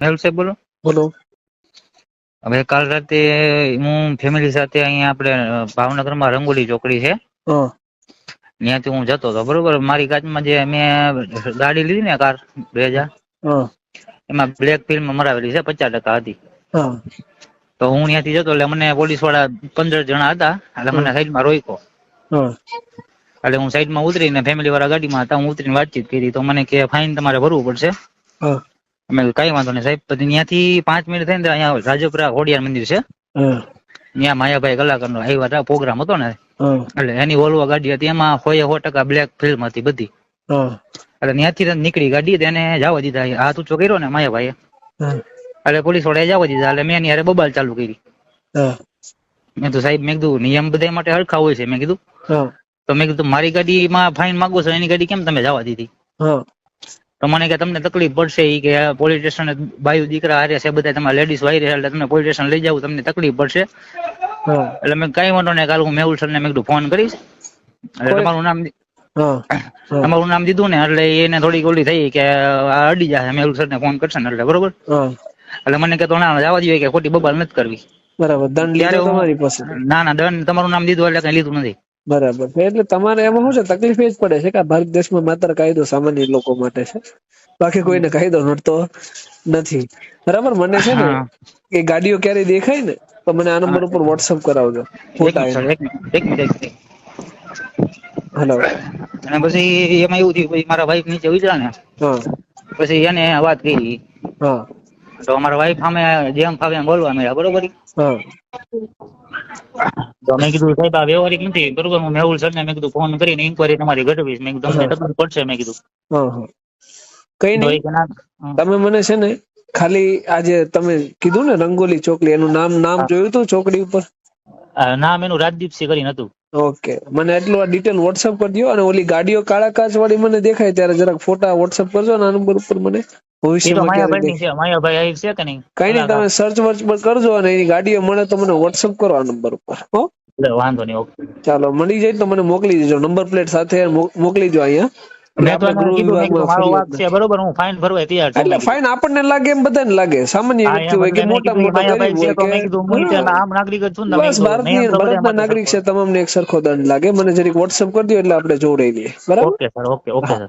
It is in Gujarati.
મેહુલ સાહેબ બોલો. બોલો. હવે કાલ રાતે હું ફેમિલી સાથે અહીંયા આપણે ભાવનગરમાં રંગોલી ચોકડી છે. ત્યાંથી હું જતો હતો બરોબર? મારી કાચમાં જે મેં ગાડી લીધી ને કાર બે હજાર એમાં બ્લેક ફિલ્મ મરાવેલી છે પચાસ ટકા હતી. તો હું ત્યાંથી જતો એટલે મને પોલીસવાળા પંદર જણા હતા એટલે મને સાઈડમાં રોક્યો. હા. એટલે હું સાઈડમાં ઉતરીને ફેમિલી વાળા ગાડીમાં હતા હું ઉતરીને વાતચીત કરી તો મને કે ફાઇન તમારે ભરવું પડશે. અમે કઈ વાંધો નહીં સાહેબ. પછી ત્યાંથી પાંચ મિનિટ થઈને અહીંયા રાજપુરા ખોડિયાર મંદિર છે. ત્યાં માયાભાઈ કલાકારનો આવ્યા હતા પ્રોગ્રામ હતો ને. એટલે એની ઓલવા ગાડી હતી એમાં હોય સો ટકા બ્લેક ફિલ્મ હતી બધી. એટલે ત્યાંથી નીકળી ગાડી તેને જવા દીધા. હાથ ઊંચો કર્યો ને માયાભાઈએ. એટલે પોલીસ વાળાએ જવા દીધા. એટલે મેં એની હારે બબાલ ચાલુ કરી. મેં તો સાહેબ મેં કીધું નિયમ બધા માટે હરખા હોય છે મેં કીધું. તો મેં કીધું મારી ગાડીમાં ફાઇન માંગો છો એની ગાડી કેમ તમે જવા દીધી? તો મને કે તમને તકલીફ પડશે એ કે પોલીસ સ્ટેશન બાયુ દીકરા હારે છે બધા તમારા લેડીઝ વાયરે રહ્યા એટલે તમને પોલીસ સ્ટેશન લઈ જાવ તમને તકલીફ પડશે. એટલે મેં કઈ વાંધો નહીં કાલ હું મેહુલ સરને મેં કીધું ફોન કરીશ. એટલે તમારું નામ તમારું નામ દીધું ને એટલે એને થોડીક ઓલી થઈ કે આ અડી જાય મેહુલ સરને ફોન કરશે ને એટલે બરોબર? એટલે મને કે તો ના જવા દઈએ કે ખોટી બબાલ નથી કરવી. બરાબર દંડ લીધો તમારી પાસે ના ના દંડ તમારું નામ દીધું એટલે કઈ લીધું નથી. બરાબર. એટલે તમારે એમાં શું છે? તકલીફ એ જ પડે છે કે ભારત દેશમાં માત્ર કાયદો સામાન્ય લોકો માટે છે. બાકી કોઈને કાયદો નડતો નથી. બરાબર? મને છે ને કે ગાડીઓ ક્યારે દેખાય ને તો મને આ નંબર ઉપર વોટ્સઅપ કરાવજો. ફોટા હેલો અને પછી એમાં એવું થયું પછી મારા વાઈફ નીચે ઉતર્યા ને પછી એને વાત કરી. હા. તો અમારા વાઈફ સામે જેમ ફાવે એમ બોલવા મળ્યા બરોબર? હા. તો મેં કીધું સાહેબ આ વ્યવહારિક નથી બરોબર હું મેહુલ સર ને મેં કીધું ફોન કરીને ઇન્કવાયરી તમારી ઘટવીશ મેં કીધું તમને તકલીફ પડશે મેં કીધું. કઈ નહીં. તમે મને છે ને ખાલી આજે તમે કીધું ને રંગોલી ચોકડી એનું નામ નામ જોયું હતું ચોકડી ઉપર? આ નામ એનું રાજદીપસિંહ કરીને હતું. ઓકે. મને એટલું આ ડિટેલ વોટ્સઅપ કરી દો અને ઓલી ગાડીઓ કાળા કાચ વાળી મને દેખાય ત્યારે જરાક ફોટા વોટ્સઅપ કરજો ને આ નંબર ઉપર મને. ભવિષ્યમાં કઈ નહીં તમે સર્ચ વર્ચ પર કરજો અને એની ગાડીઓ મળે તો મને વોટ્સઅપ કરો આ નંબર ઉપર હો? વાંધો નહીં ઓકે. ચાલો મળી જાય તો મને મોકલી દેજો નંબર પ્લેટ સાથે મોકલી દો અહીંયા. એટલે ફાઇન આપણને લાગે એમ બધાને લાગે. સામાન્ય વ્યક્તિ હોય કે મોટા મોટા બસ ભારતની ભારતના નાગરિક છે તમામને એક સરખો દંડ લાગે. મને જરીક વોટ્સઅપ કરી દો એટલે આપણે જોડાઈ લઈએ બરાબર? Okay sir okay okay sir.